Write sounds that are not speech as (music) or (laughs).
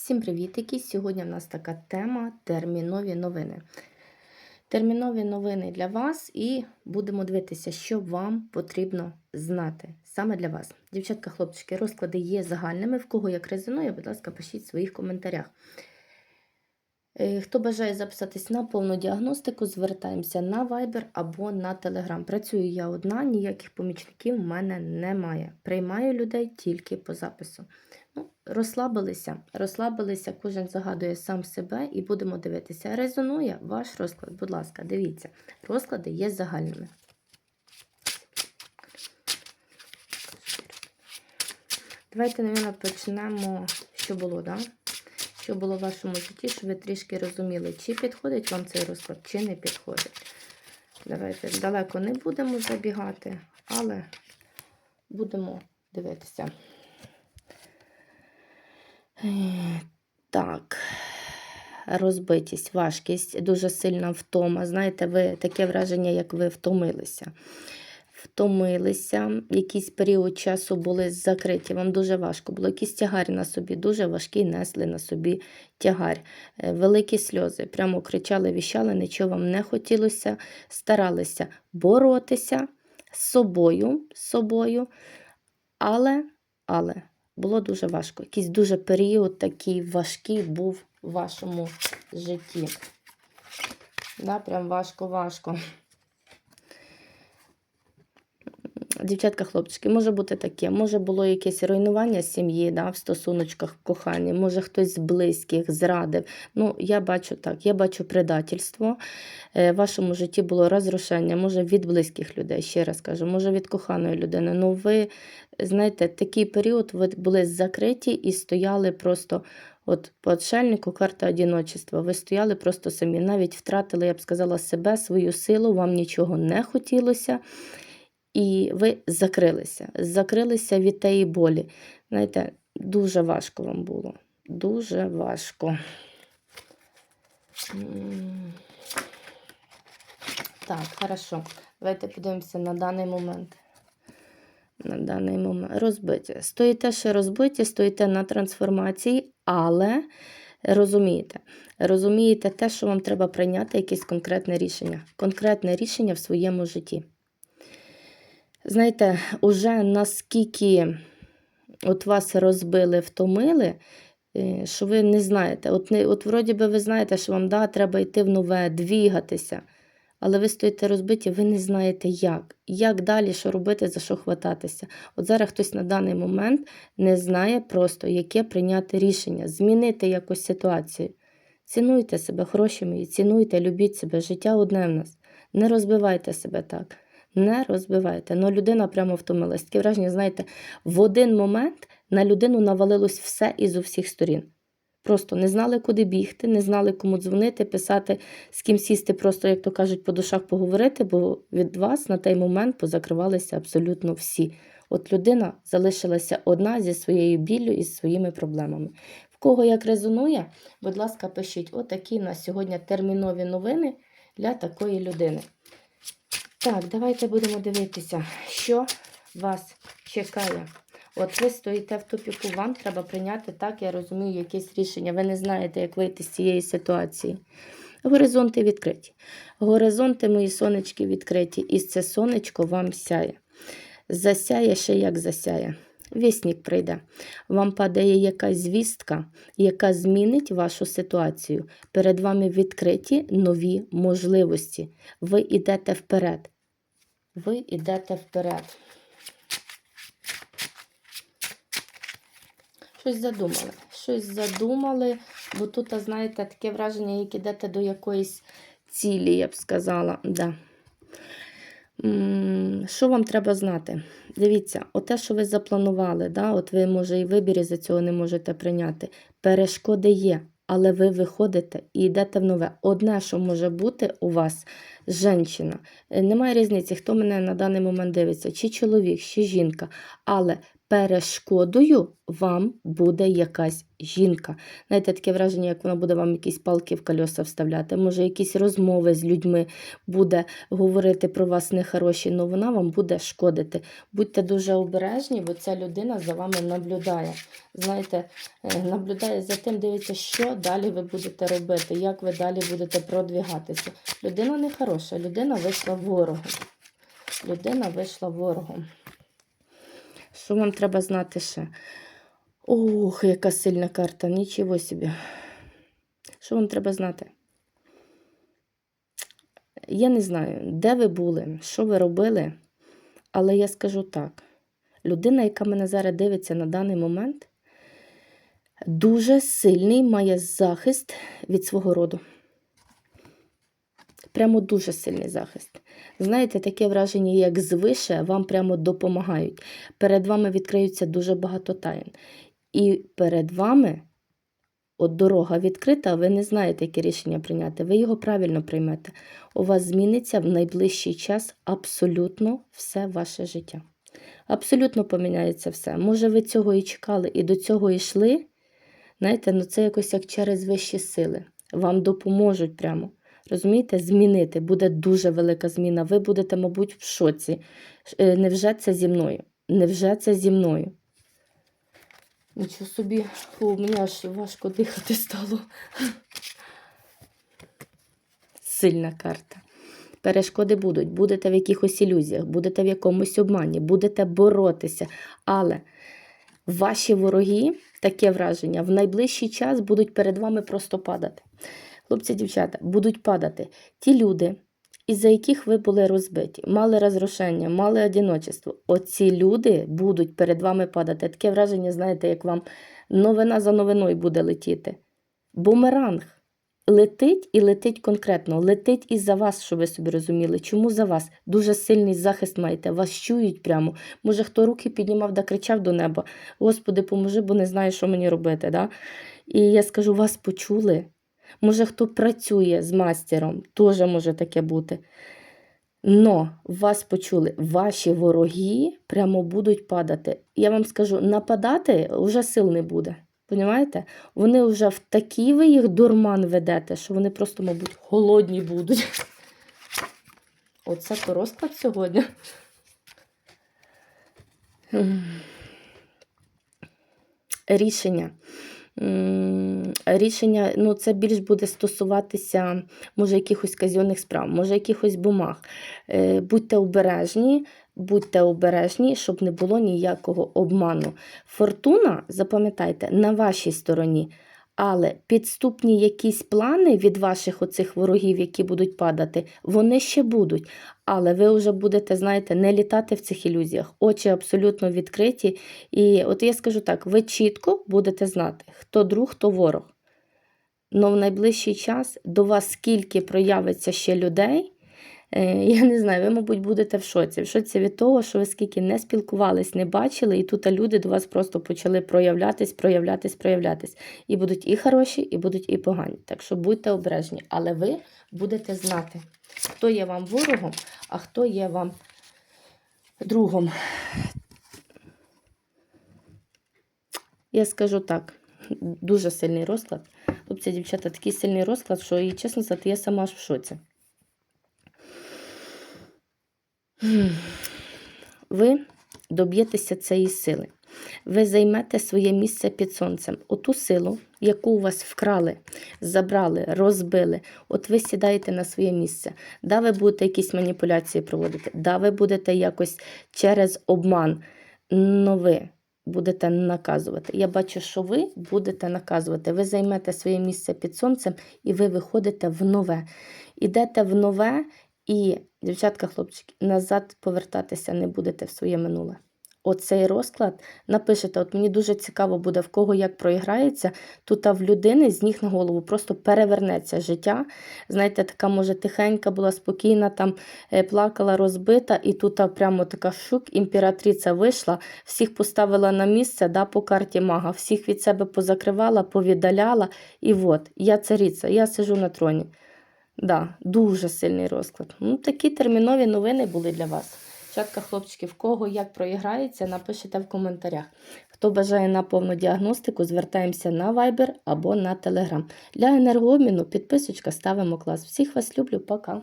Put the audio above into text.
Всім привітики! Сьогодні в нас така тема термінові новини. Термінові новини для вас, і будемо дивитися, що вам потрібно знати саме для вас. Дівчатка, хлопчики, розклади є загальними. В кого як резонує, будь ласка, пишіть в своїх коментарях. Е, Хто бажає записатись на повну діагностику, звертаємося на Viber або на Telegram. Працюю я одна, ніяких помічників в мене немає. Приймаю людей тільки по запису. Ну, розслабилися, розслабилися, кожен загадує сам себе і будемо дивитися. Резонує ваш розклад, будь ласка, дивіться. Розклади є загальними. Давайте, мабуть, почнемо, що було, да? Що було в вашому житті, щоб ви трішки розуміли, чи підходить вам цей розклад, чи не підходить. Давайте далеко не будемо забігати, але будемо дивитися. Так, розбитість, важкість, дуже сильна втома. Знаєте, ви таке враження, як ви втомилися. Втомилися, якийсь період часу були закриті, вам дуже важко було. Якийсь тягар на собі, дуже важкий несли на собі тягар. Е, Великі сльози. Прямо кричали, віщали, нічого вам не хотілося, старалися боротися з собою, з собою, але, але було дуже важко. Якийсь дуже період такий важкий був в вашому житті. Да, прям важко-важко. Дівчатка, хлопчики, може бути таке. Може було якесь руйнування сім'ї да, в стосуночках, в коханні, може хтось з близьких зрадив. Ну, я бачу так, я бачу предательство. Е, В вашому житті було розрушення, може від близьких людей, ще раз кажу, може від коханої людини. Ну, ви знаєте, такий період ви були закриті і стояли просто. От по отшельнику карта одіночества. Ви стояли просто самі, навіть втратили, я б сказала, себе, свою силу, вам нічого не хотілося. І ви закрилися. Закрилися від тієї болі. Знаєте, дуже важко вам було. Дуже важко. Так, хорошо. Давайте подивимося на даний момент. На даний момент розбиті. Стоїте ще розбиті, стоїте на трансформації, але розумієте, розумієте те, що вам треба прийняти якесь конкретне рішення. Конкретне рішення в своєму житті. Знаєте, уже наскільки от вас розбили, втомили, е, що ви не знаєте. От, не, от вроді би ви знаєте, що вам да, треба йти в нове, двігатися. Але ви стоїте розбиті, ви не знаєте як. Як далі, що робити, за що хвататися. От зараз хтось на даний момент не знає просто, яке прийняти рішення, змінити якусь ситуацію. Цінуйте себе, гроші мої, цінуйте, любіть себе. Життя одне в нас. Не розбивайте себе так. Не розбивайте. Ну, людина прямо втомилась. Таке враження, знаєте, в один момент на людину навалилось все із усіх сторін. Просто не знали, куди бігти, не знали, кому дзвонити, писати, з ким сісти, просто, як то кажуть, по душах поговорити, бо від вас на той момент позакривалися абсолютно всі. От людина залишилася одна зі своєю біллю і зі своїми проблемами. В кого як резонує, будь ласка, пишіть отакі на сьогодні термінові новини для такої людини. Так, давайте будемо дивитися, що вас чекає. От ви стоїте в тупіку, вам треба прийняти, так, я розумію, якесь рішення. Ви не знаєте, як вийти з цієї ситуації. Горизонти відкриті. Горизонти, мої сонечки, відкриті. І це сонечко вам сяє. Засяє ще як засяє. Вісник прийде. Вам падає якась звістка, яка змінить вашу ситуацію. Перед вами відкриті нові можливості. Ви йдете вперед. Ви йдете вперед. Щось задумали. Щось задумали, бо тут, знаєте, таке враження, як ідете до якоїсь цілі, я б сказала. Да. Що вам треба знати? Дивіться, оте, що ви запланували, да, от ви, може, і вибір із-за цього не можете прийняти. Перешкоди є, але ви виходите і йдете в нове. Одне, що може бути у вас жінка. Немає різниці, хто мене на даний момент дивиться, чи чоловік, чи жінка. Але перешкодою вам буде якась жінка. Знаєте, таке враження, як вона буде вам якісь палки в кольоса вставляти, може, якісь розмови з людьми буде говорити про вас нехороші, але вона вам буде шкодити. Будьте дуже обережні, бо ця людина за вами наблюдає. Знаєте, е, наблюдає за тим, дивиться, що далі ви будете робити, як ви далі будете продвігатися. Людина не хороша, людина вийшла ворогом. Людина вийшла ворогом. Що вам треба знати ще? Ох, яка сильна карта, нічого собі. Що вам треба знати? Я не знаю, де ви були, що ви робили, але я скажу так: людина, яка мене зараз дивиться на даний момент, дуже сильний має захист від свого роду. Прямо дуже сильний захист. Знаєте, таке враження, як звише, вам прямо допомагають. Перед вами відкриються дуже багато таїн. І перед вами от дорога відкрита, ви не знаєте, яке рішення прийняти. Ви його правильно приймете. У вас зміниться в найближчий час абсолютно все ваше життя. Абсолютно поміняється все. Може, ви цього і чекали, і до цього йшли. Знаєте, ну це якось як через вищі сили. Вам допоможуть прямо. Розумієте, змінити буде дуже велика зміна. Ви будете, мабуть, в шоці. Е, Невже це зі мною? Невже це зі мною? Нічого собі, Фу, мені аж важко дихати стало. Сильна карта. Перешкоди будуть, будете в якихось ілюзіях, будете в якомусь обмані, будете боротися. Але ваші вороги, таке враження, в найближчий час будуть перед вами просто падати. Хлопці, дівчата, будуть падати ті люди, із-за яких ви були розбиті, мали розрушення, мали одиночество. Оці люди будуть перед вами падати. Таке враження, знаєте, як вам новина за новиною буде летіти. Бумеранг летить і летить конкретно. Летить і за вас, щоб ви собі розуміли. Чому за вас? Дуже сильний захист маєте, вас чують прямо. Може, хто руки піднімав да кричав до неба. Господи, поможи, бо не знаю, що мені робити. Да? І я скажу, вас почули. Може, хто працює з мастером, теж може таке бути. Но вас почули, ваші вороги прямо будуть падати. Я вам скажу, нападати вже сил не буде. Понімаєте? Вони вже в такий ви їх дурман ведете, що вони просто, мабуть, голодні будуть. Оце то розклад сьогодні. Рішення. Рішення, ну, це більш буде стосуватися, може, якихось казйонних справ, може, якихось бумаг. Е, Будьте обережні, будьте обережні, щоб не було ніякого обману. Фортуна, запам'ятайте, на вашій стороні. Але підступні якісь плани від ваших оцих ворогів, які будуть падати, вони ще будуть. Але ви вже будете, знаєте, не літати в цих ілюзіях. Очі абсолютно відкриті. І от я скажу так: ви чітко будете знати, хто друг, хто ворог. Но в найближчий час до вас скільки проявиться ще людей. Е, (laughs) Я не знаю, ви, мабуть, будете в шоці. В шоці від того, що ви скільки не спілкувались, не бачили, і тут люди до вас просто почали проявлятись, проявлятись, проявлятись. І будуть і хороші, і будуть і погані. Так що будьте обережні. Але ви будете знати, хто є вам ворогом, а хто є вам другом. Я скажу так, дуже сильний розклад. Хлопці, дівчата, такий сильний розклад, що і чесно сказати, я сама аж в шоці. Ви доб'єтеся цієї сили. Ви займете своє місце під сонцем. Оту силу, яку у вас вкрали, забрали, розбили, от ви сідаєте на своє місце. Да, ви будете якісь маніпуляції проводити, да, ви будете якось через обман, но ви будете наказувати. Я бачу, що ви будете наказувати. Ви займете своє місце під сонцем і ви виходите в нове. Ідете в нове і, дівчатка, хлопчики, назад повертатися не будете в своє минуле. Оцей розклад напишете, от мені дуже цікаво буде, в кого як проіграється, тут в людини з ніг на голову просто перевернеться життя. Знаєте, така, може, тихенька була, спокійна, там е, плакала, розбита, і тут прямо така шук, імператриця вийшла, всіх поставила на місце да, по карті мага, всіх від себе позакривала, повідаляла. І от, я цариця, я сижу на троні. Да, дуже сильний розклад. Ну, такі термінові новини були для вас. Чатка, хлопчики, в кого як проіграється, напишіть в коментарях. Хто бажає на повну діагностику, звертаємося на Viber або на Telegram. Для енергообміну підписочка ставимо клас. Всіх вас люблю, пока!